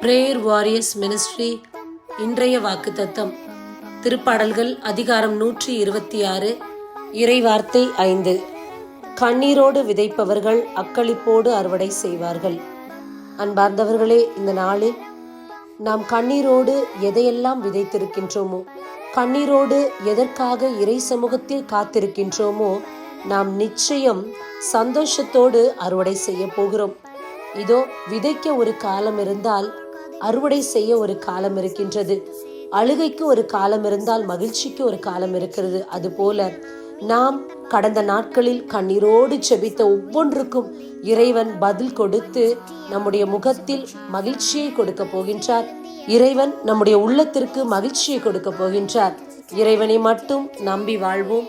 Prayer warriors ministry இன்றைய வாக்கு தத்தம் திருப்பாடல்கள் அதிகாரம் நூற்றி இருபத்தி ஆறு இறைவார்த்தை ஐந்து. கண்ணீரோடு விதைப்பவர்கள் அக்களிப்போடு அறுவடை செய்வார்கள். அன்பார்ந்தவர்களே இந்த நாளில் நாம் கண்ணீரோடு எதையெல்லாம் விதைத்திருக்கின்றோமோ கண்ணீரோடு எதற்காக இறை சமூகத்தில் காத்திருக்கின்றோமோ நாம் நிச்சயம் சந்தோஷத்தோடு அறுவடை செய்ய போகிறோம். இதோ விதைக்க ஒரு காலம் இருந்தால் அறுவடை செய்ய ஒரு காலம் இருக்கின்றது. அழுகைக்கு ஒரு காலம் இருந்தால் மகிழ்ச்சிக்கு ஒரு காலம் இருக்கிறது. அதுபோல நாம் கடந்த நாட்களில் கண்ணீரோடு செபித்த ஒவ்வொன்றுக்கும் இறைவன் பதில் கொடுத்து நம்முடைய முகத்தில் மகிழ்ச்சியை கொடுக்க போகின்றார். இறைவன் நம்முடைய உள்ளத்திற்கு மகிழ்ச்சியை கொடுக்க போகின்றார். இறைவனை மட்டும் நம்பி வாழ்வோம்.